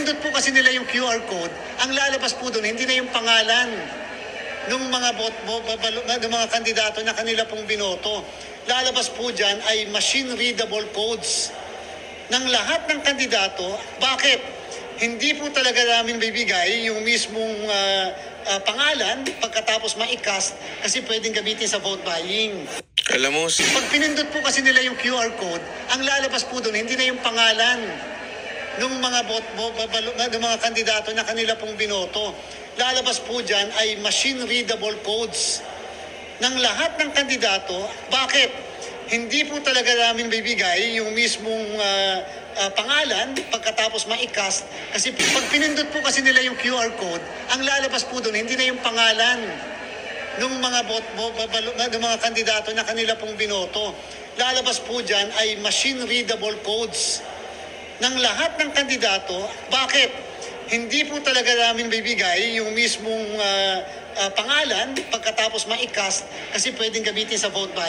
pinindot po kasi nila yung QR code, ang lalabas po doon, hindi na yung pangalan ng mga bot, bo, babalo- ng mga kandidato na kanila pong binoto. Lalabas po dyan ay machine-readable codes ng lahat ng kandidato. Bakit? Hindi po talaga namin bibigay yung mismong ah, ah, pangalan pagkatapos ma-cast kasi pwedeng gamitin sa vote buying. Alam mo, si Pag pinindot po kasi nila yung QR code, ang lalabas po doon, hindi na yung pangalan ng mga bot, ng mga kandidato na kanila pong binoto. Lalabas po dyan ay machine-readable codes ng lahat ng kandidato. Bakit? Hindi po talaga namin bibigay yung mismong ah, ah, pangalan pagkatapos ma-cast kasi pag pinindot po kasi nila yung QR code, ang lalabas po doon, hindi na yung pangalan ng mga bot, bo, babalo- ng mga kandidato na kanila pong binoto. Lalabas po dyan ay machine-readable codes ng lahat ng kandidato. Bakit? Hindi po talaga namin bibigay yung mismong ah, ah, pangalan pagkatapos ma-cast kasi pwedeng gamitin sa vote buying.